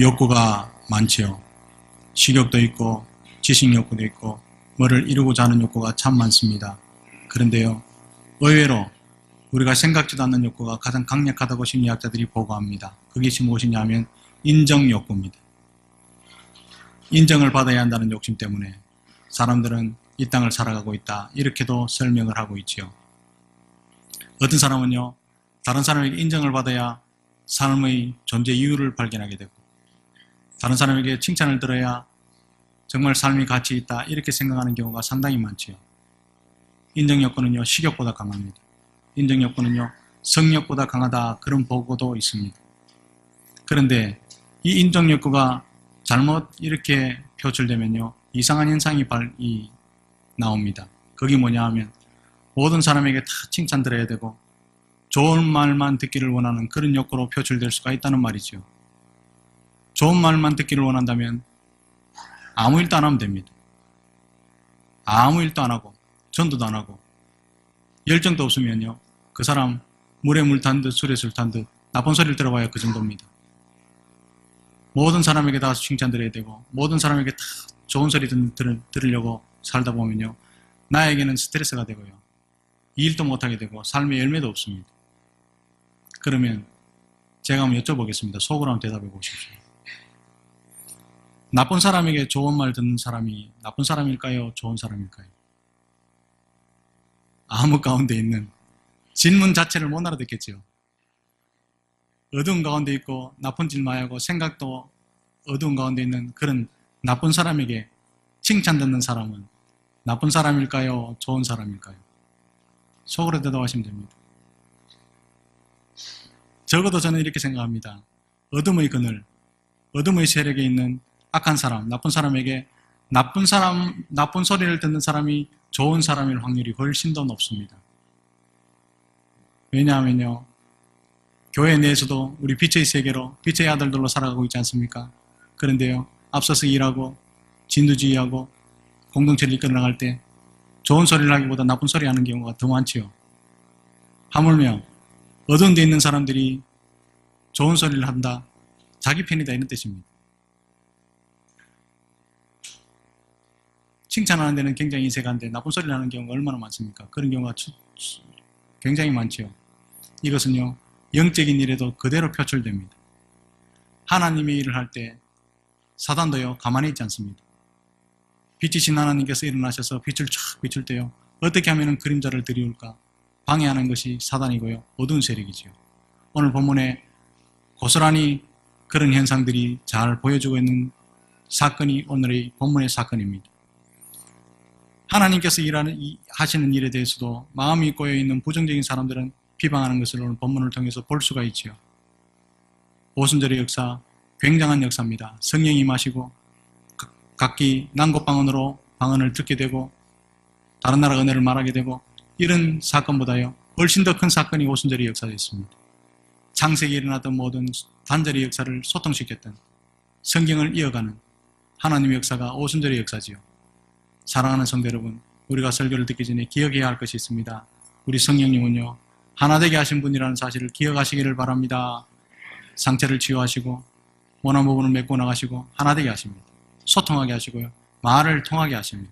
욕구가 많지요. 식욕도 있고 지식 욕구도 있고 뭐를 이루고자 하는 욕구가 참 많습니다. 그런데요. 의외로 우리가 생각지도 않는 욕구가 가장 강력하다고 심리학자들이 보고합니다. 그것이 무엇이냐면 인정 욕구입니다. 인정을 받아야 한다는 욕심 때문에 사람들은 이 땅을 살아가고 있다. 이렇게도 설명을 하고 있지요. 어떤 사람은요, 다른 사람에게 인정을 받아야 삶의 존재 이유를 발견하게 되고, 다른 사람에게 칭찬을 들어야 정말 삶이 가치 있다. 이렇게 생각하는 경우가 상당히 많지요. 인정 욕구는요, 식욕보다 강합니다. 인정 욕구는요, 성욕보다 강하다. 그런 보고도 있습니다. 그런데 이 인정 욕구가 잘못 이렇게 표출되면요, 이상한 현상이 발, 이, 나옵니다. 그게 뭐냐 하면, 모든 사람에게 다 칭찬 들어야 되고, 좋은 말만 듣기를 원하는 그런 욕구로 표출될 수가 있다는 말이죠. 좋은 말만 듣기를 원한다면, 아무 일도 안 하면 됩니다. 아무 일도 안 하고, 전도도 안 하고, 열정도 없으면요, 그 사람 물에 물 탄 듯, 술에 술 탄 듯, 나쁜 소리를 들어봐야 그 정도입니다. 모든 사람에게 다 칭찬 드려야 되고 모든 사람에게 다 좋은 소리 들, 들, 들으려고 살다 보면요 나에게는 스트레스가 되고요 일도 못하게 되고 삶의 열매도 없습니다 그러면 제가 한번 여쭤보겠습니다 속으로 한번 대답해 보십시오 나쁜 사람에게 좋은 말 듣는 사람이 나쁜 사람일까요 좋은 사람일까요 암흑 가운데 있는 질문 자체를 못 알아듣겠지요 어두운 가운데 있고 나쁜 짓 하고 생각도 어두운 가운데 있는 그런 나쁜 사람에게 칭찬 듣는 사람은 나쁜 사람일까요? 좋은 사람일까요? 속으로 대답하시면 됩니다. 적어도 저는 이렇게 생각합니다. 어둠의 그늘, 어둠의 세력에 있는 악한 사람, 나쁜 사람에게 나쁜 사람, 나쁜 소리를 듣는 사람이 좋은 사람일 확률이 훨씬 더 높습니다. 왜냐하면요, 교회 내에서도 우리 빛의 세계로 빛의 아들들로 살아가고 있지 않습니까? 그런데요, 앞서서 일하고 진두지휘하고 공동체를 이끌어 나갈 때 좋은 소리를 하기보다 나쁜 소리 하는 경우가 더 많지요. 하물며 어두운 데 있는 사람들이 좋은 소리를 한다. 자기 편이다 이런 뜻입니다. 칭찬하는 데는 굉장히 인색한데 나쁜 소리를 하는 경우가 얼마나 많습니까? 그런 경우가 굉장히 많지요. 이것은요. 영적인 일에도 그대로 표출됩니다. 하나님의 일을 할 때 사단도요 가만히 있지 않습니다. 빛이신 하나님께서 일어나셔서 빛을 쫙 비출 때요 어떻게 하면 그림자를 드리울까 방해하는 것이 사단이고요 어두운 세력이지요. 오늘 본문에 고스란히 그런 현상들이 잘 보여주고 있는 사건이 오늘의 본문의 사건입니다. 하나님께서 일하는 하시는 일에 대해서도 마음이 꼬여 있는 부정적인 사람들은 비방하는 것을 오늘 본문을 통해서 볼 수가 있지요. 오순절의 역사, 굉장한 역사입니다. 성령이 마시고 각기 난곳방언으로 방언을 듣게 되고 다른 나라 은혜를 말하게 되고 이런 사건보다요 훨씬 더 큰 사건이 오순절의 역사였습니다. 창세기 일어났던 모든 단절의 역사를 소통시켰던 성경을 이어가는 하나님의 역사가 오순절의 역사지요. 사랑하는 성도 여러분, 우리가 설교를 듣기 전에 기억해야 할 것이 있습니다. 우리 성령님은요, 하나 되게 하신 분이라는 사실을 기억하시기를 바랍니다. 상처를 치유하시고 원한 부분을 메고 나가시고 하나 되게 하십니다. 소통하게 하시고요. 말을 통하게 하십니다.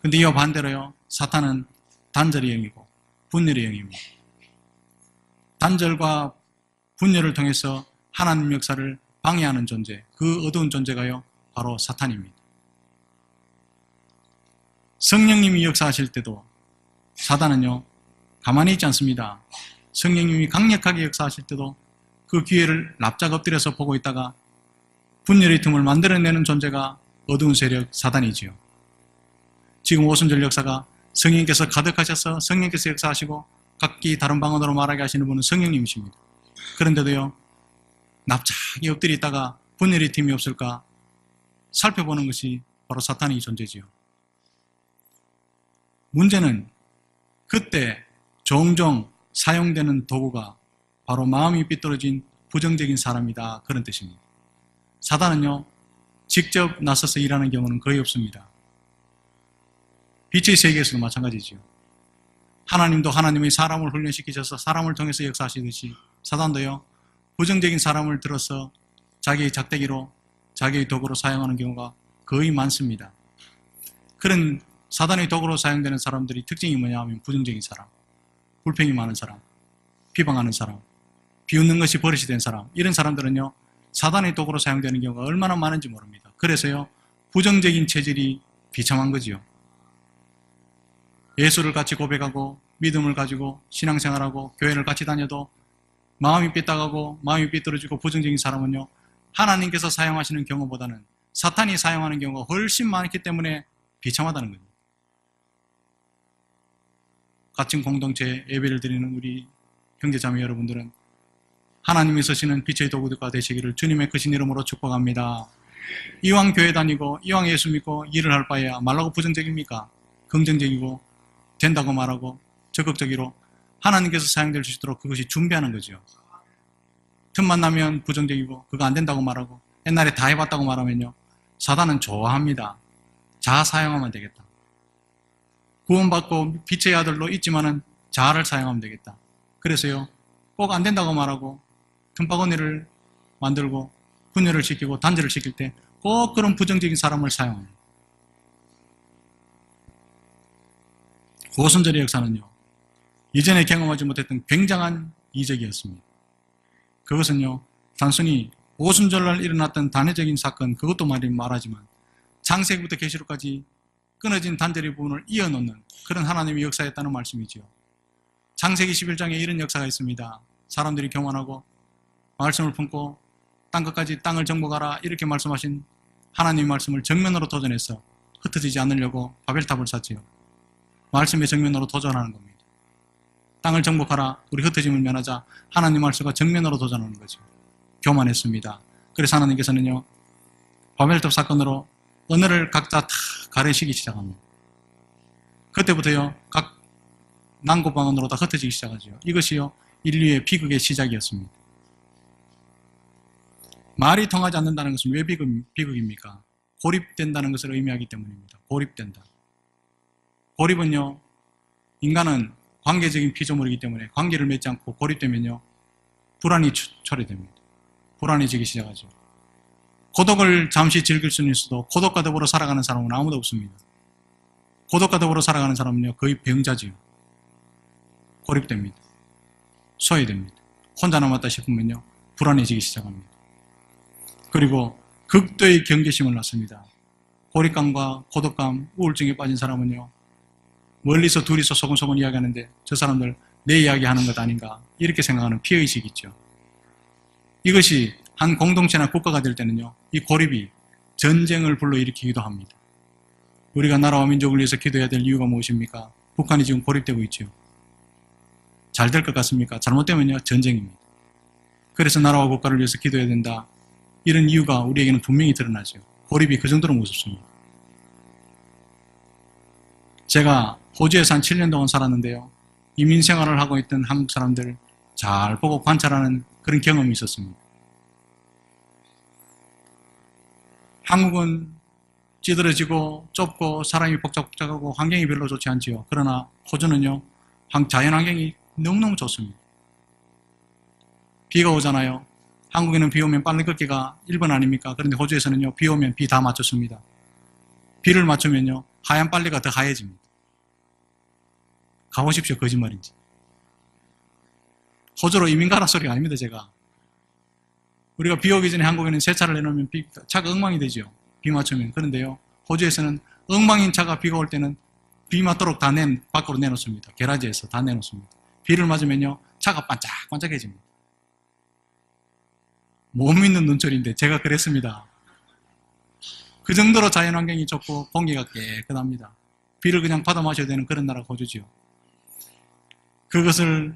근데 이와 반대로요. 사탄은 단절의 영이고 분열의 영입니다. 단절과 분열을 통해서 하나님 역사를 방해하는 존재, 그 어두운 존재가요. 바로 사탄입니다. 성령님이 역사하실 때도 사단은요. 가만히 있지 않습니다. 성령님이 강력하게 역사하실 때도 그 기회를 납작 엎드려서 보고 있다가 분열의 틈을 만들어내는 존재가 어두운 세력 사단이지요. 지금 오순절 역사가 성령께서 가득하셔서 성령께서 역사하시고 각기 다른 방언으로 말하게 하시는 분은 성령님이십니다. 그런데도요, 납작이 엎드려 있다가 분열의 틈이 없을까 살펴보는 것이 바로 사탄의 존재지요. 문제는 그때 종종 사용되는 도구가 바로 마음이 삐뚤어진 부정적인 사람이다. 그런 뜻입니다. 사단은요, 직접 나서서 일하는 경우는 거의 없습니다. 빛의 세계에서도 마찬가지죠. 하나님도 하나님의 사람을 훈련시키셔서 사람을 통해서 역사하시듯이 사단도요, 부정적인 사람을 들어서 자기의 작대기로 자기의 도구로 사용하는 경우가 거의 많습니다. 그런 사단의 도구로 사용되는 사람들이 특징이 뭐냐 하면 부정적인 사람, 불평이 많은 사람, 비방하는 사람, 비웃는 것이 버릇이 된 사람, 이런 사람들은요, 사단의 도구로 사용되는 경우가 얼마나 많은지 모릅니다. 그래서요, 부정적인 체질이 비참한 거지요. 예수를 같이 고백하고 믿음을 가지고 신앙생활하고 교회를 같이 다녀도 마음이 삐딱하고 마음이 삐뚤어지고 부정적인 사람은요, 하나님께서 사용하시는 경우보다는 사탄이 사용하는 경우가 훨씬 많기 때문에 비참하다는 겁니다. 같은 공동체에 예배를 드리는 우리 형제자매 여러분들은 하나님이 쓰시는 빛의 도구가 되시기를 주님의 크신 이름으로 축복합니다. 이왕 교회 다니고 이왕 예수 믿고 일을 할 바에야 말라고 부정적입니까? 긍정적이고 된다고 말하고 적극적으로 하나님께서 사용될 수 있도록 그것이 준비하는 거죠. 틈만 나면 부정적이고 그거 안 된다고 말하고 옛날에 다 해봤다고 말하면요. 사단은 좋아합니다. 자아 사용하면 되겠다. 구원받고 빛의 아들로 있지만은 자아를 사용하면 되겠다. 그래서요. 꼭 안 된다고 말하고 틈바구니를 만들고 분열을 시키고 단절을 시킬 때 꼭 그런 부정적인 사람을 사용합니다. 고순절의 역사는요. 이전에 경험하지 못했던 굉장한 이적이었습니다. 그것은요. 단순히 오순절날 일어났던 단회적인 사건 그것도 말이 말하지만 창세기부터 계시록까지 끊어진 단절의 부분을 이어놓는 그런 하나님의 역사였다는 말씀이지요. 창세기 11장에 이런 역사가 있습니다. 사람들이 경원하고 말씀을 품고 땅 끝까지 땅을 정복하라 이렇게 말씀하신 하나님의 말씀을 정면으로 도전해서 흩어지지 않으려고 바벨탑을 샀지요. 말씀의 정면으로 도전하는 겁니다. 땅을 정복하라 우리 흩어짐을 면하자 하나님 말씀과 정면으로 도전하는 거죠. 교만했습니다. 그래서 하나님께서는요 바벨탑 사건으로 언어를 각자 다 가르치기 시작합니다. 그때부터요 각 난고방언으로 다 흩어지기 시작하죠. 이것이요 인류의 비극의 시작이었습니다. 말이 통하지 않는다는 것은 왜 비극, 비극입니까? 고립된다는 것을 의미하기 때문입니다. 고립된다. 고립은요, 인간은 관계적인 피조물이기 때문에 관계를 맺지 않고 고립되면요, 불안이 초래됩니다. 불안해지기 시작하죠. 고독을 잠시 즐길 수는 있어도 고독과 더불어 살아가는 사람은 아무도 없습니다. 고독과 더불어 살아가는 사람은요, 거의 병자지요. 고립됩니다. 소외됩니다. 혼자 남았다 싶으면요, 불안해지기 시작합니다. 그리고 극도의 경계심을 낳습니다. 고립감과 고독감, 우울증에 빠진 사람은요, 멀리서 둘이서 소곤소곤 이야기하는데 저 사람들 내 이야기하는 것 아닌가 이렇게 생각하는 피해의식이 있죠. 이것이 한 공동체나 국가가 될 때는요, 이 고립이 전쟁을 불러일으키기도 합니다. 우리가 나라와 민족을 위해서 기도해야 될 이유가 무엇입니까? 북한이 지금 고립되고 있죠. 잘될 것 같습니까? 잘못되면요, 전쟁입니다. 그래서 나라와 국가를 위해서 기도해야 된다. 이런 이유가 우리에게는 분명히 드러나죠. 고립이 그 정도로 무섭습니다. 제가 호주에서 한 7년 동안 살았는데요. 이민 생활을 하고 있던 한국 사람들 잘 보고 관찰하는 그런 경험이 있었습니다. 한국은 찌들어지고 좁고 사람이 복잡복잡하고 환경이 별로 좋지 않지요. 그러나 호주는요, 자연 환경이 너무너무 좋습니다. 비가 오잖아요. 한국에는 비 오면 빨리 걷기가 1번 아닙니까? 그런데 호주에서는요, 비 오면 비 다 맞췄습니다. 비를 맞추면요, 하얀 빨리가 더 하얘집니다. 가보십시오, 거짓말인지. 호주로 이민 가라 소리가 아닙니다, 제가. 우리가 비 오기 전에 한국에는 새 차를 내놓으면 비, 차가 엉망이 되죠. 비 맞추면. 그런데요, 호주에서는 엉망인 차가 비가 올 때는 비 맞도록 다 낸, 밖으로 내놓습니다. 게라지에서 다 내놓습니다. 비를 맞으면요, 차가 반짝반짝해집니다. 못 믿는 눈초리인데 제가 그랬습니다. 그 정도로 자연환경이 좋고 공기가 깨끗합니다. 비를 그냥 받아 마셔야 되는 그런 나라가 호주지요. 그것을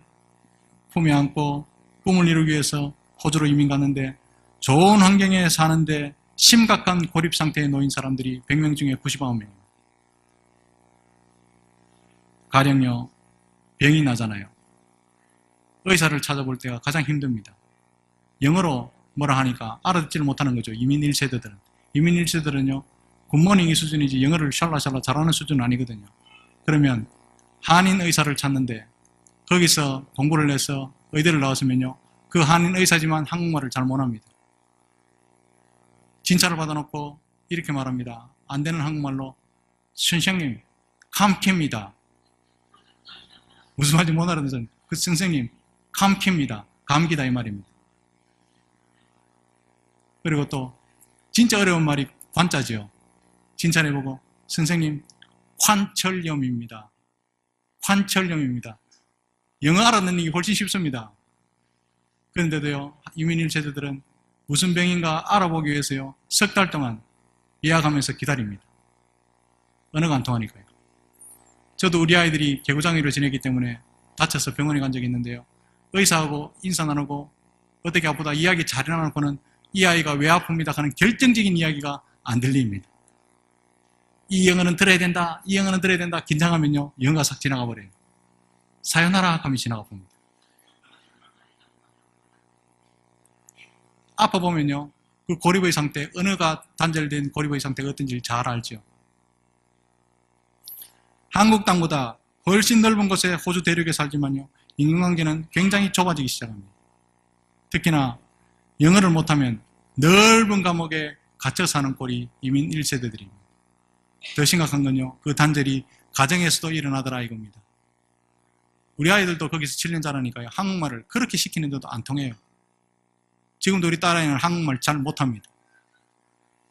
품에 안고 꿈을 이루기 위해서 호주로 이민 갔는데 좋은 환경에 사는데 심각한 고립 상태에 놓인 사람들이 100명 중에 99명입니다. 가령요, 병이 나잖아요. 의사를 찾아볼 때가 가장 힘듭니다. 영어로 뭐라 하니까 알아듣지를 못하는 거죠. 이민 1세대들은. 이민 1세들은요, 굿모닝이 수준이지 영어를 샬라샬라 잘하는 수준은 아니거든요. 그러면 한인 의사를 찾는데 거기서 공부를 해서 의대를 나왔으면요, 그 한인 의사지만 한국말을 잘 못합니다. 진찰을 받아놓고 이렇게 말합니다. 안 되는 한국말로 선생님 감기입니다. 무슨 말인지 못 알아듣는 그 선생님 감기입니다. 감기다 이 말입니다. 그리고 또 진짜 어려운 말이 관자지요. 진찰해보고 선생님 관철염입니다. 관철염입니다. 영어 알아듣는 게 훨씬 쉽습니다. 그런데도요, 이민 1세대들은 무슨 병인가 알아보기 위해서요, 석 달 동안 예약하면서 기다립니다. 언어가 안 통하니까요. 저도 우리 아이들이 개구장이로 지내기 때문에 다쳐서 병원에 간 적이 있는데요. 의사하고 인사 나누고 어떻게 아프다 이야기 잘 나누고는 이 아이가 왜 아픕니다 하는 결정적인 이야기가 안 들립니다. 이 영어는 들어야 된다, 이 영어는 들어야 된다, 긴장하면요, 영어가 싹 지나가 버려요. 사요나라 하면 지나가 봅니다. 아파 보면요, 그 고립의 상태, 언어가 단절된 고립의 상태가 어떤지 잘 알죠. 한국 땅보다 훨씬 넓은 곳에 호주 대륙에 살지만요, 인간관계는 굉장히 좁아지기 시작합니다. 특히나 영어를 못하면 넓은 감옥에 갇혀 사는 꼴이 이민 1세대들입니다. 더 심각한 건요, 그 단절이 가정에서도 일어나더라 이겁니다. 우리 아이들도 거기서 7년 자라니까요, 한국말을 그렇게 시키는데도 안 통해요. 지금도 우리 딸아이는 한국말 잘 못합니다.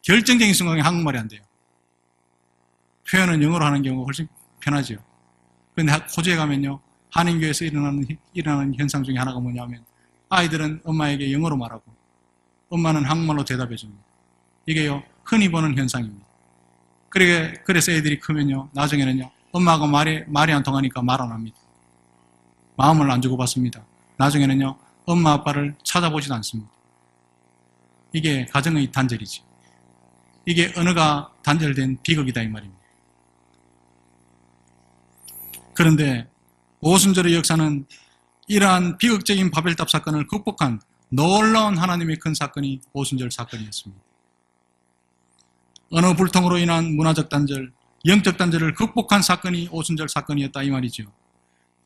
결정적인 순간에 한국말이 안 돼요. 표현은 영어로 하는 경우가 훨씬 편하지요. 그런데 호주에 가면요, 한인교에서 일어나는, 일어나는 현상 중에 하나가 뭐냐면, 아이들은 엄마에게 영어로 말하고, 엄마는 한국말로 대답해 줍니다. 이게요, 흔히 보는 현상입니다. 그래, 그래서 애들이 크면요, 나중에는요, 엄마하고 말이, 말이 안 통하니까 말 안 합니다. 마음을 안 주고받습니다. 나중에는요, 엄마 아빠를 찾아보지도 않습니다. 이게 가정의 단절이지. 이게 언어가 단절된 비극이다 이 말입니다. 그런데 오순절의 역사는 이러한 비극적인 바벨탑 사건을 극복한 놀라운 하나님의 큰 사건이 오순절 사건이었습니다. 언어 불통으로 인한 문화적 단절, 영적 단절을 극복한 사건이 오순절 사건이었다 이 말이죠.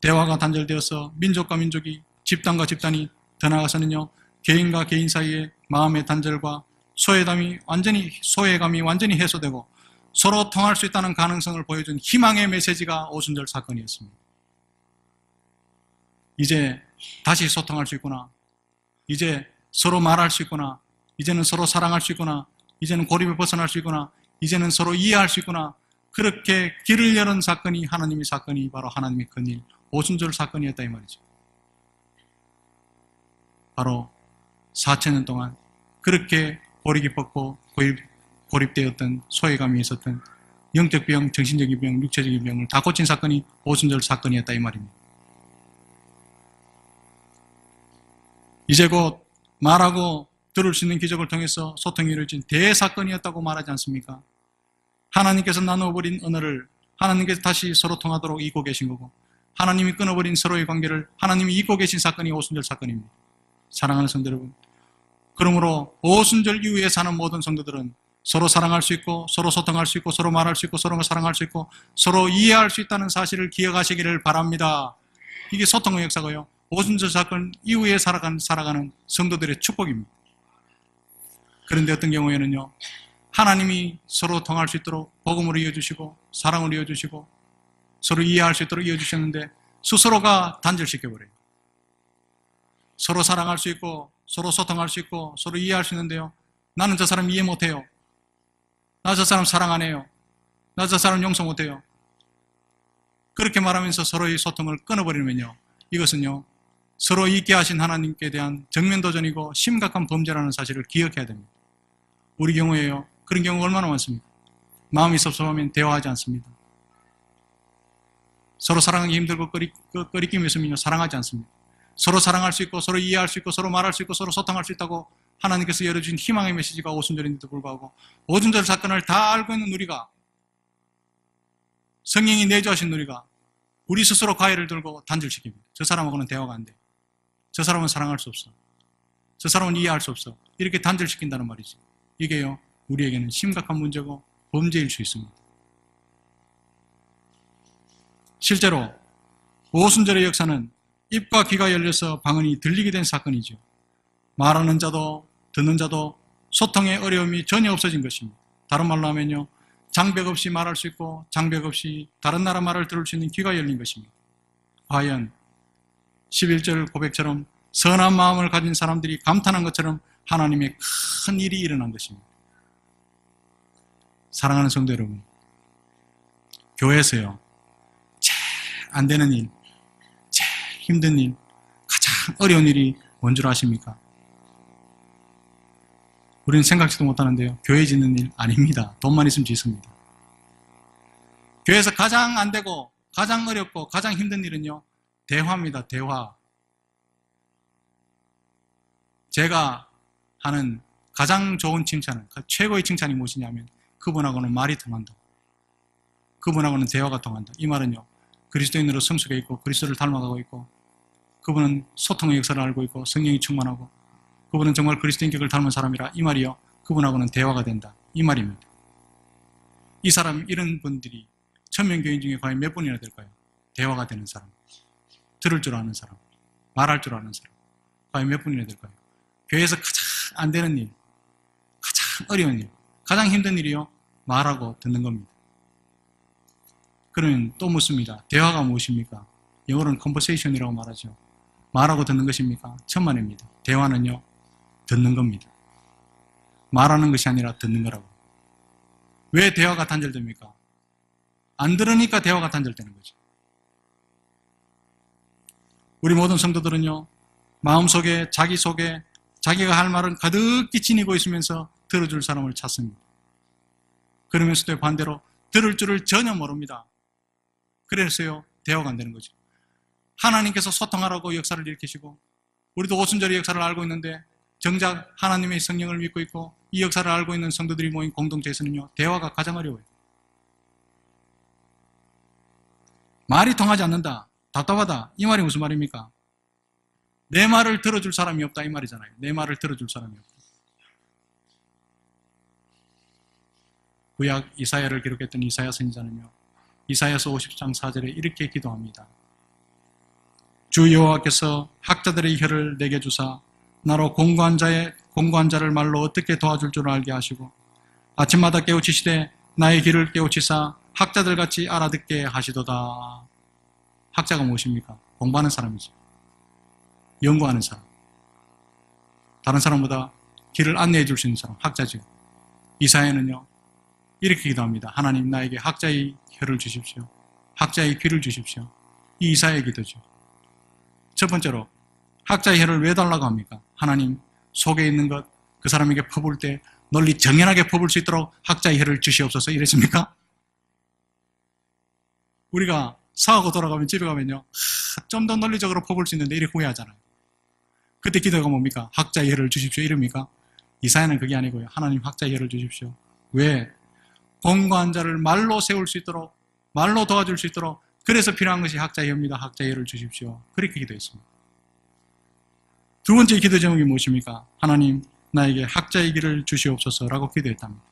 대화가 단절되어서 민족과 민족이 집단과 집단이 더 나아가서는요 개인과 개인 사이의 마음의 단절과 소외감이 완전히 소외감이 완전히 해소되고 서로 통할 수 있다는 가능성을 보여준 희망의 메시지가 오순절 사건이었습니다. 이제 다시 소통할 수 있구나. 이제 서로 말할 수 있구나. 이제는 서로 사랑할 수 있구나. 이제는 고립에 벗어날 수 있구나. 이제는 서로 이해할 수 있구나. 그렇게 길을 여는 사건이 하나님의 사건이 바로 하나님의 큰일 오순절 사건이었다 이 말이죠. 바로 4천년 동안 그렇게 고리 깊었고 고립, 고립되었던 소외감이 있었던 영적 병, 정신적인 병, 육체적인 병을 다 고친 사건이 오순절 사건이었다 이 말입니다. 이제 곧 말하고 들을 수 있는 기적을 통해서 소통이 이루어진 대사건이었다고 말하지 않습니까? 하나님께서 나누어버린 언어를 하나님께서 다시 서로 통하도록 잇고 계신 거고 하나님이 끊어버린 서로의 관계를 하나님이 잇고 계신 사건이 오순절 사건입니다. 사랑하는 성도 여러분. 그러므로 오순절 이후에 사는 모든 성도들은 서로 사랑할 수 있고 서로 소통할 수 있고 서로 말할 수 있고 서로 사랑할 수 있고 서로 이해할 수 있다는 사실을 기억하시기를 바랍니다. 이게 소통의 역사고요. 오순절 사건 이후에 살아가는, 살아가는 성도들의 축복입니다. 그런데 어떤 경우에는요. 하나님이 서로 통할 수 있도록 복음으로 이어주시고 사랑으로 이어주시고 서로 이해할 수 있도록 이어주셨는데 스스로가 단절시켜버려요. 서로 사랑할 수 있고 서로 소통할 수 있고 서로 이해할 수 있는데요. 나는 저 사람 이해 못해요. 나 저 사람 사랑 안 해요. 나 저 사람 용서 못해요. 그렇게 말하면서 서로의 소통을 끊어버리면요. 이것은요. 서로 있게 하신 하나님께 대한 정면 도전이고 심각한 범죄라는 사실을 기억해야 됩니다. 우리 경우에요. 그런 경우가 얼마나 많습니까? 마음이 섭섭하면 대화하지 않습니다. 서로 사랑하기 힘들고 꺼리, 꺼리낌이 있으면 사랑하지 않습니다. 서로 사랑할 수 있고 서로 이해할 수 있고 서로 말할 수 있고 서로 소통할 수 있다고 하나님께서 열어준 희망의 메시지가 오순절인데도 불구하고 오순절 사건을 다 알고 있는 우리가 성령이 내주하신 우리가 우리 스스로 과일을 들고 단절시킵니다. 저 사람하고는 대화가 안 돼. 저 사람은 사랑할 수 없어. 저 사람은 이해할 수 없어. 이렇게 단절시킨다는 말이지. 이게요, 우리에게는 심각한 문제고 범죄일 수 있습니다. 실제로 오순절의 역사는 입과 귀가 열려서 방언이 들리게 된 사건이죠. 말하는 자도 듣는 자도 소통의 어려움이 전혀 없어진 것입니다. 다른 말로 하면요. 장벽 없이 말할 수 있고 장벽 없이 다른 나라 말을 들을 수 있는 귀가 열린 것입니다. 과연 11절 고백처럼 선한 마음을 가진 사람들이 감탄한 것처럼 하나님의 큰 일이 일어난 것입니다. 사랑하는 성도 여러분, 교회에서요, 제일 안 되는 일, 힘든 일, 가장 어려운 일이 뭔 줄 아십니까? 우리는 생각지도 못하는데요. 교회 짓는 일 아닙니다. 돈만 있으면 짓습니다. 교회에서 가장 안 되고, 가장 어렵고, 가장 힘든 일은요, 대화입니다. 대화. 제가 하는 가장 좋은 칭찬은, 최고의 칭찬이 무엇이냐면, 그분하고는 말이 통한다. 그분하고는 대화가 통한다. 이 말은요, 그리스도인으로 성숙해 있고, 그리스도를 닮아가고 있고, 그분은 소통의 역사를 알고 있고, 성령이 충만하고, 그분은 정말 그리스도인격을 닮은 사람이라 이 말이요, 그분하고는 대화가 된다. 이 말입니다. 이 사람, 이런 분들이 천명교인 중에 과연 몇 분이나 될까요? 대화가 되는 사람. 들을 줄 아는 사람. 말할 줄 아는 사람. 과연 몇 분이나 될까요? 교회에서 가장 안 되는 일, 가장 어려운 일, 가장 힘든 일이요. 말하고 듣는 겁니다. 그러면 또 묻습니다. 대화가 무엇입니까? 영어로는 conversation이라고 말하죠. 말하고 듣는 것입니까? 천만입니다. 대화는요, 듣는 겁니다. 말하는 것이 아니라 듣는 거라고. 왜 대화가 단절됩니까? 안 들으니까 대화가 단절되는 거죠. 우리 모든 성도들은요, 마음속에, 자기 속에, 자기가 할 말은 가득히 지니고 있으면서 들어줄 사람을 찾습니다. 그러면서도 반대로 들을 줄을 전혀 모릅니다. 그래서요, 대화가 안 되는 거죠. 하나님께서 소통하라고 역사를 일으키시고, 우리도 오순절의 역사를 알고 있는데, 정작 하나님의 성령을 믿고 있고, 이 역사를 알고 있는 성도들이 모인 공동체에서는요, 대화가 가장 어려워요. 말이 통하지 않는다. 답답하다. 이 말이 무슨 말입니까? 내 말을 들어줄 사람이 없다. 이 말이잖아요. 내 말을 들어줄 사람이 없다. 구약 이사야를 기록했던 이사야 선지자는요. 이사야서 50장 4절에 이렇게 기도합니다. 주 여호와께서 학자들의 혀를 내게 주사 나로 공고한 자의 공고한 자를 말로 어떻게 도와줄 줄 알게 하시고 아침마다 깨우치시되 나의 길을 깨우치사 학자들 같이 알아듣게 하시도다. 학자가 무엇입니까? 공부하는 사람이죠. 연구하는 사람. 다른 사람보다 길을 안내해 줄 수 있는 사람, 학자죠. 이사야는요, 이렇게 기도합니다. 하나님 나에게 학자의 혀를 주십시오. 학자의 귀를 주십시오. 이 이사야의 기도죠. 첫 번째로, 학자의 혀를 왜 달라고 합니까? 하나님 속에 있는 것, 그 사람에게 퍼볼 때 널리 정연하게 퍼볼 수 있도록 학자의 혀를 주시옵소서 이랬습니까? 우리가 사하고 돌아가면 집에 가면요. 좀 더 논리적으로 퍼볼 수 있는데 이렇게 후회하잖아요. 그때 기도가 뭡니까? 학자의 혀를 주십시오. 이럽니까? 이사야는 그게 아니고요. 하나님 학자의 혀를 주십시오. 왜? 공고한 자를 말로 세울 수 있도록, 말로 도와줄 수 있도록, 그래서 필요한 것이. 학자의 혀를 주십시오. 그렇게 기도했습니다. 두 번째 기도 제목이 무엇입니까? 하나님, 나에게 학자의 길을 주시옵소서라고 기도했답니다.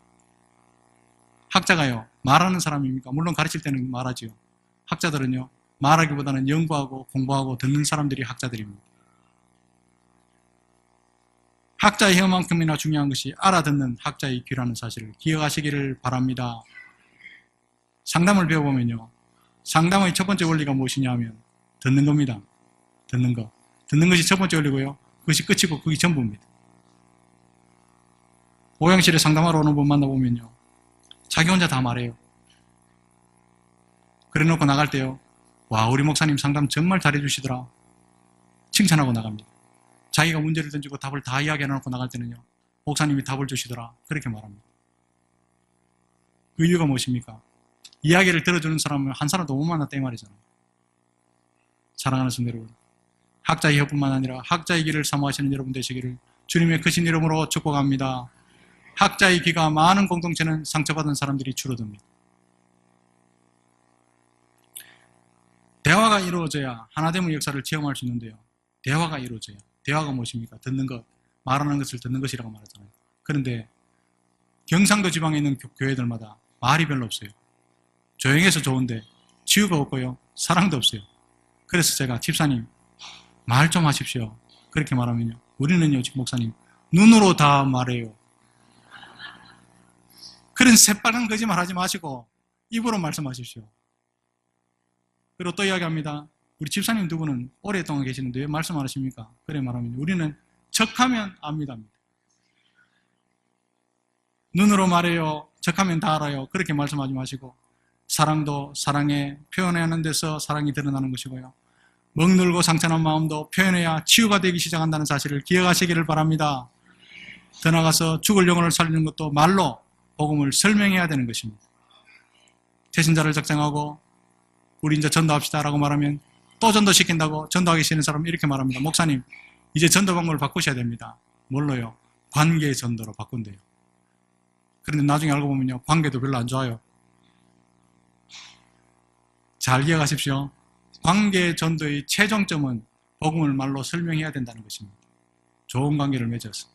학자가요, 말하는 사람입니까? 물론 가르칠 때는 말하지요. 학자들은요, 말하기보다는 연구하고 공부하고 듣는 사람들이 학자들입니다. 학자의 혀만큼이나 중요한 것이 알아듣는 학자의 귀라는 사실을 기억하시기를 바랍니다. 상담을 배워보면요. 상담의 첫 번째 원리가 무엇이냐 하면 듣는 겁니다. 듣는 거. 듣는 것이 첫 번째 원리고요. 그것이 끝이고 그게 전부입니다. 오영실에 상담하러 오는 분 만나보면요. 자기 혼자 다 말해요. 그래 놓고 나갈 때요. 와, 우리 목사님 상담 정말 잘해주시더라. 칭찬하고 나갑니다. 자기가 문제를 던지고 답을 다 이야기해 놓고 나갈 때는요. 목사님이 답을 주시더라. 그렇게 말합니다. 그 이유가 무엇입니까? 이야기를 들어주는 사람은 한 사람도 못 만났다 이 말이잖아요. 사랑하는 성도 여러분. 학자의 혀뿐만 아니라 학자의 길을 사모하시는 여러분 되시기를 주님의 크신 이름으로 축복합니다. 학자의 귀가 많은 공동체는 상처받은 사람들이 줄어듭니다. 대화가 이루어져야 하나됨의 역사를 체험할 수 있는데요. 대화가 이루어져야. 대화가 무엇입니까? 듣는 것, 말하는 것을 듣는 것이라고 말하잖아요. 그런데 경상도 지방에 있는 교회들마다 말이 별로 없어요. 조용해서 좋은데 치유가 없고요. 사랑도 없어요. 그래서 제가 집사님 말 좀 하십시오. 그렇게 말하면요. 우리는요, 지금 목사님 눈으로 다 말해요. 그런 새빨간 거짓말 하지 마시고 입으로 말씀하십시오. 그리고 또 이야기합니다. 우리 집사님 두 분은 오랫동안 계시는데 왜 말씀 안 하십니까? 그래 말하면 우리는 척하면 압니다. 눈으로 말해요. 척하면 다 알아요. 그렇게 말씀하지 마시고 사랑도 사랑에 표현하는 데서 사랑이 드러나는 것이고요. 먹늘고 상처난 마음도 표현해야 치유가 되기 시작한다는 사실을 기억하시기를 바랍니다. 더 나가서 죽을 영혼을 살리는 것도 말로 복음을 설명해야 되는 것입니다. 태신자를 작정하고 우리 이제 전도합시다라고 말하면 또 전도시킨다고 전도하기 싫은 사람 이렇게 말합니다. 목사님, 이제 전도 방법을 바꾸셔야 됩니다. 뭘로요? 관계 전도로 바꾼대요. 그런데 나중에 알고 보면요. 관계도 별로 안 좋아요. 잘 기억하십시오. 관계 전도의 최종점은 복음을 말로 설명해야 된다는 것입니다. 좋은 관계를 맺어서.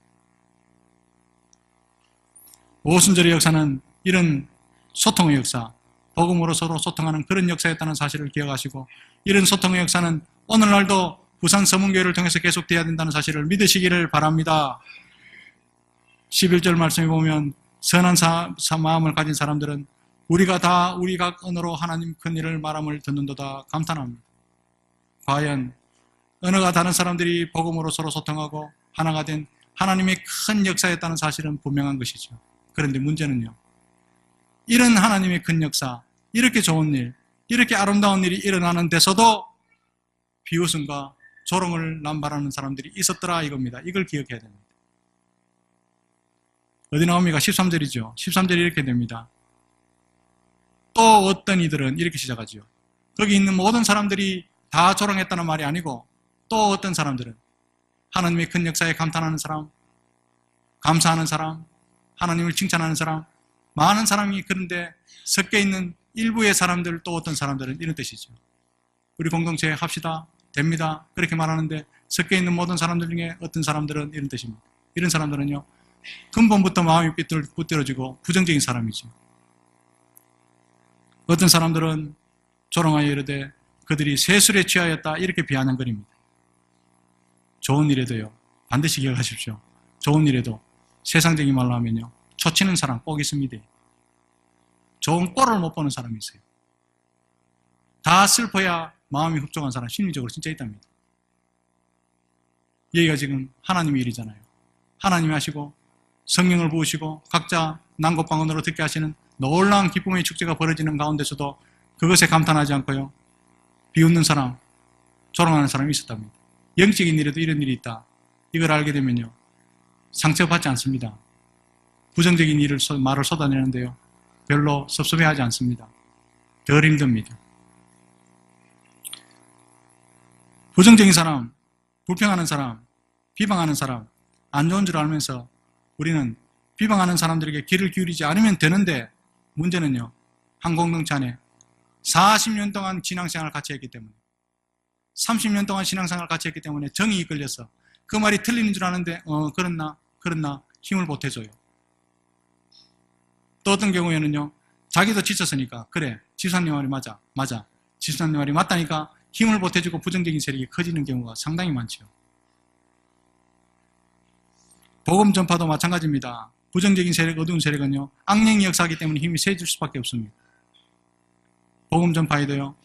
오순절의 역사는 이런 소통의 역사, 복음으로 서로 소통하는 그런 역사였다는 사실을 기억하시고 이런 소통의 역사는 오늘날도 부산 서문교회를 통해서 계속돼야 된다는 사실을 믿으시기를 바랍니다. 11절 말씀에 보면 선한 사, 사- 마음을 가진 사람들은 우리가 다 우리 각 언어로 하나님 큰 일을 말함을 듣는도다 감탄합니다. 과연 언어가 다른 사람들이 복음으로 서로 소통하고 하나가 된 하나님의 큰 역사였다는 사실은 분명한 것이죠. 그런데 문제는요. 이런 하나님의 큰 역사, 이렇게 좋은 일, 이렇게 아름다운 일이 일어나는 데서도 비웃음과 조롱을 남발하는 사람들이 있었더라 이겁니다. 이걸 기억해야 됩니다. 어디 나옵니까? 13절이죠. 13절이 이렇게 됩니다. 또 어떤 이들은 이렇게 시작하지요. 거기 있는 모든 사람들이 다 조롱했다는 말이 아니고 또 어떤 사람들은 하나님의 큰 역사에 감탄하는 사람, 감사하는 사람, 하나님을 칭찬하는 사람, 많은 사람이 그런데 섞여 있는 일부의 사람들 또 어떤 사람들은 이런 뜻이죠. 우리 공동체 합시다. 됩니다. 그렇게 말하는데 섞여 있는 모든 사람들 중에 어떤 사람들은 이런 뜻입니다. 이런 사람들은요. 근본부터 마음이 삐뚤, 붙들어지고 부정적인 사람이죠. 어떤 사람들은 조롱하여 이르되 그들이 세술에 취하였다 이렇게 비아냥거립니다. 좋은 일에도요. 반드시 기억하십시오. 좋은 일에도 세상적인 말로 하면요. 초치는 사람 꼭 있습니다. 좋은 꼴을 못 보는 사람이 있어요. 다 슬퍼야 마음이 흡족한 사람 심리적으로 진짜 있답니다. 여기가 지금 하나님의 일이잖아요. 하나님이 하시고 성령을 부으시고 각자 난곳방언으로 듣게 하시는 놀라운 기쁨의 축제가 벌어지는 가운데서도 그것에 감탄하지 않고요. 비웃는 사람, 조롱하는 사람이 있었답니다. 영적인 일에도 이런 일이 있다. 이걸 알게 되면요. 상처받지 않습니다. 부정적인 일을 쏟- 말을 쏟아내는데요. 별로 섭섭해하지 않습니다. 덜 힘듭니다. 부정적인 사람, 불평하는 사람, 비방하는 사람, 안 좋은 줄 알면서 우리는 비방하는 사람들에게 귀를 기울이지 않으면 되는데 문제는요. 한 공동체 안에 40년 동안 신앙생활을 같이 했기 때문에 30년 동안 신앙생활을 같이 했기 때문에 정이 이끌려서 그 말이 틀리는 줄 아는데 어 그렇나 그렇나 힘을 보태줘요. 또 어떤 경우에는요. 자기도 지쳤으니까 그래 지사님 말이 맞아 맞아 지사님 말이 맞다니까 힘을 보태주고 부정적인 세력이 커지는 경우가 상당히 많죠. 복음 전파도 마찬가지입니다. 부정적인 세력, 어두운 세력은요, 악령이 역사하기 때문에 힘이 세질 수밖에 없습니다. 복음 전파에도요,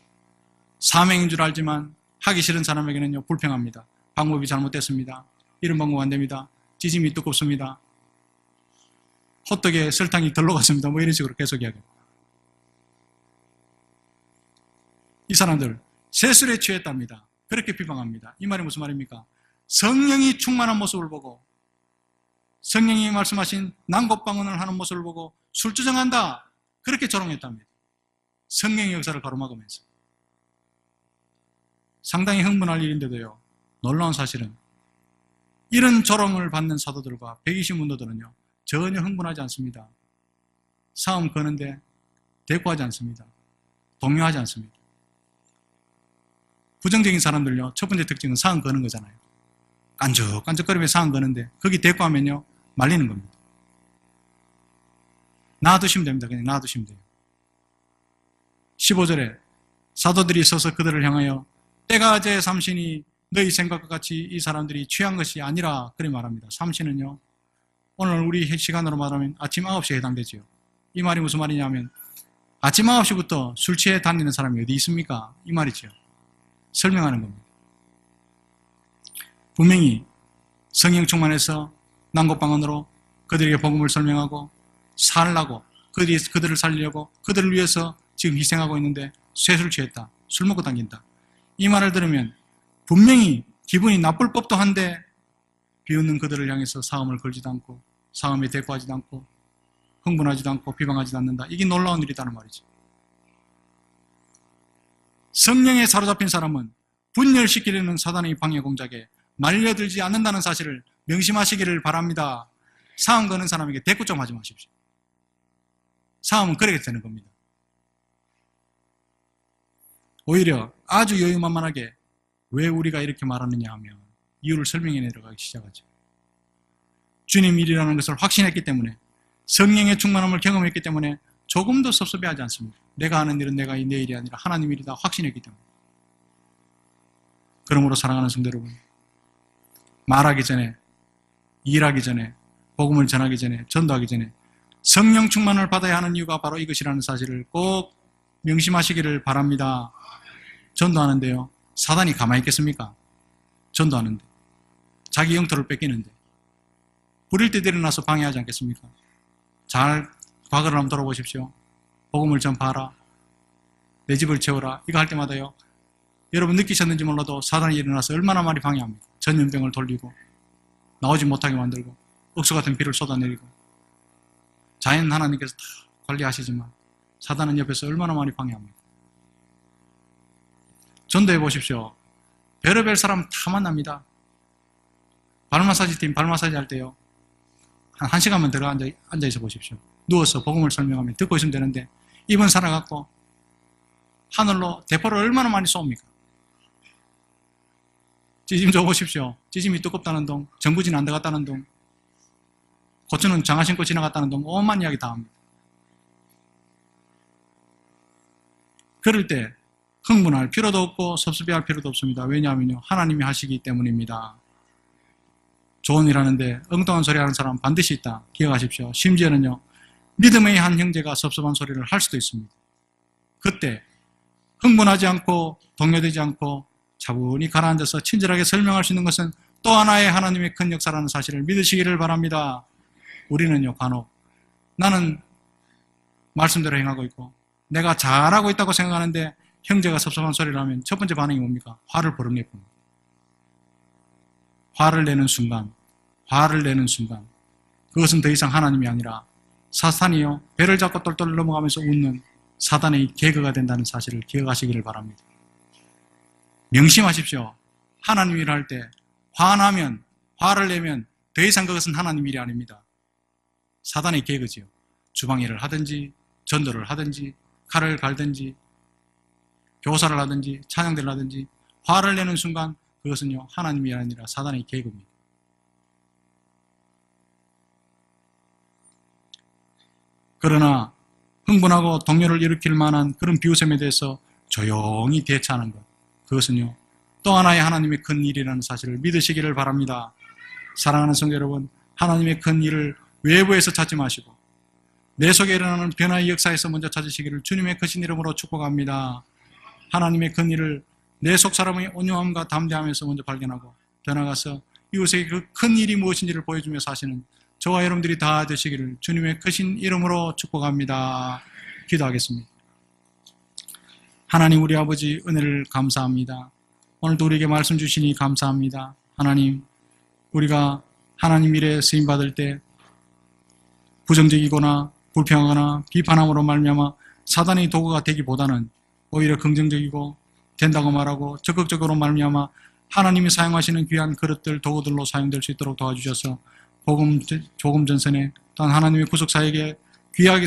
사명인 줄 알지만 하기 싫은 사람에게는요, 불평합니다. 방법이 잘못됐습니다. 이런 방법 안 됩니다. 지짐이 두껍습니다. 호떡에 설탕이 덜 녹았습니다. 뭐 이런 식으로 계속 이야기합니다. 이 사람들 세술에 취했답니다. 그렇게 비방합니다. 이 말이 무슨 말입니까? 성령이 충만한 모습을 보고 성령이 말씀하신 난곳방언을 하는 모습을 보고 술주정한다. 그렇게 조롱했답니다. 성령의 역사를 가로막으면서. 상당히 흥분할 일인데도요. 놀라운 사실은 이런 조롱을 받는 사도들과 120문도들은요. 전혀 흥분하지 않습니다. 싸움 거는데 대꾸하지 않습니다. 동요하지 않습니다. 부정적인 사람들요. 첫 번째 특징은 상은 거는 거잖아요. 깐죽깐죽거리며 상은 거는데 거기 대꾸하면요. 말리는 겁니다. 놔두시면 됩니다. 그냥 놔두시면 돼요. 15절에 사도들이 서서 그들을 향하여 때가 제 삼신이 너희 생각과 같이 이 사람들이 취한 것이 아니라 그리 말합니다. 삼신은요. 오늘 우리 시간으로 말하면 아침 9시에 해당되지요. 이 말이 무슨 말이냐면 아침 9시부터 술 취해 다니는 사람이 어디 있습니까? 이 말이죠. 설명하는 겁니다. 분명히 성령 충만해서 난고방언으로 그들에게 복음을 설명하고 살라고 그들이 그들을 살리려고 그들을 위해서 지금 희생하고 있는데 쇠술 취했다. 술 먹고 다닌다. 이 말을 들으면 분명히 기분이 나쁠 법도 한데 비웃는 그들을 향해서 사음을 걸지도 않고 사음에 대꾸하지도 않고 흥분하지도 않고 비방하지도 않는다. 이게 놀라운 일이다는 말이죠. 성령에 사로잡힌 사람은 분열시키려는 사단의 방해 공작에 말려들지 않는다는 사실을 명심하시기를 바랍니다. 사음 거는 사람에게 대꾸 좀 하지 마십시오. 사음은 그렇게 되는 겁니다. 오히려 아주 여유만만하게 왜 우리가 이렇게 말하느냐 하면 이유를 설명해 내려가기 시작하죠. 주님 일이라는 것을 확신했기 때문에 성령의 충만함을 경험했기 때문에 조금도 섭섭해하지 않습니다. 내가 하는 일은 내가 내 일이 아니라 하나님 일이다 확신했기 때문에. 그러므로 사랑하는 성도 여러분, 말하기 전에, 일하기 전에, 복음을 전하기 전에, 전도하기 전에 성령 충만을 받아야 하는 이유가 바로 이것이라는 사실을 꼭 명심하시기를 바랍니다. 전도하는데요. 사단이 가만히 있겠습니까? 전도하는데. 자기 영토를 뺏기는데. 부릴 때 일어나서 방해하지 않겠습니까? 잘 과거를 한번 돌아보십시오. 복음을 전파하라. 내 집을 채워라. 이거 할 때마다요. 여러분 느끼셨는지 몰라도 사단이 일어나서 얼마나 많이 방해합니까? 전염병을 돌리고 나오지 못하게 만들고 억수 같은 비를 쏟아내리고 자연 하나님께서 다 관리하시지만 사단은 옆에서 얼마나 많이 방해합니까? 전도해 보십시오. 별의별 사람 다 만납니다. 발 마사지 팀 발 마사지 할 때요. 한 1시간만 들어 앉아, 앉아 있어 보십시오. 누워서 복음을 설명하면 듣고 있으면 되는데 입은 살아갖고 하늘로 대포를 얼마나 많이 쏩니까? 찌짐 줘 보십시오. 찌짐이 두껍다는 동, 정부진 안 들어갔다는 동, 고추는 장화 신고 지나갔다는 동, 오만 이야기 다 합니다. 그럴 때 흥분할 필요도 없고 섭섭해할 필요도 없습니다. 왜냐하면요. 하나님이 하시기 때문입니다. 좋은 일 하는데 엉뚱한 소리 하는 사람 반드시 있다. 기억하십시오. 심지어는요. 믿음의 한 형제가 섭섭한 소리를 할 수도 있습니다. 그때 흥분하지 않고 동요되지 않고 차분히 가라앉아서 친절하게 설명할 수 있는 것은 또 하나의 하나님의 큰 역사라는 사실을 믿으시기를 바랍니다. 우리는요, 간혹 나는 말씀대로 행하고 있고 내가 잘하고 있다고 생각하는데 형제가 섭섭한 소리를 하면 첫 번째 반응이 뭡니까? 화를 버럭내고 화를 내는 순간, 화를 내는 순간 그것은 더 이상 하나님이 아니라 사탄이요 배를 잡고 똘똘 넘어가면서 웃는 사단의 개그가 된다는 사실을 기억하시기를 바랍니다. 명심하십시오. 하나님 일을 할 때 화나면 화를 내면 더 이상 그것은 하나님 일이 아닙니다. 사단의 개그지요. 주방 일을 하든지 전도를 하든지 칼을 갈든지 교사를 하든지 찬양대를 하든지 화를 내는 순간 그것은요 하나님이 아니라 사단의 계급입니다. 그러나 흥분하고 동요를 일으킬 만한 그런 비웃음에 대해서 조용히 대처하는 것 그것은요 또 하나의 하나님의 큰 일이라는 사실을 믿으시기를 바랍니다. 사랑하는 성도 여러분 하나님의 큰 일을 외부에서 찾지 마시고 내 속에 일어나는 변화의 역사에서 먼저 찾으시기를 주님의 크신 이름으로 축복합니다. 하나님의 큰 일을 내 속 사람의 온유함과 담대함에서 먼저 발견하고 더 나아가서 이웃에게 그 큰 일이 무엇인지를 보여주며 사시는 저와 여러분들이 다 되시기를 주님의 크신 이름으로 축복합니다. 기도하겠습니다. 하나님 우리 아버지 은혜를 감사합니다. 오늘도 우리에게 말씀 주시니 감사합니다. 하나님 우리가 하나님 일에 쓰임 받을 때 부정적이거나 불평하거나 비판함으로 말미암아 사단의 도구가 되기보다는 오히려 긍정적이고 된다고 말하고 적극적으로 말미암아 하나님이 사용하시는 귀한 그릇들 도구들로 사용될 수 있도록 도와주셔서 복음 조금 전선에 또한 하나님의 구속사에게 귀하게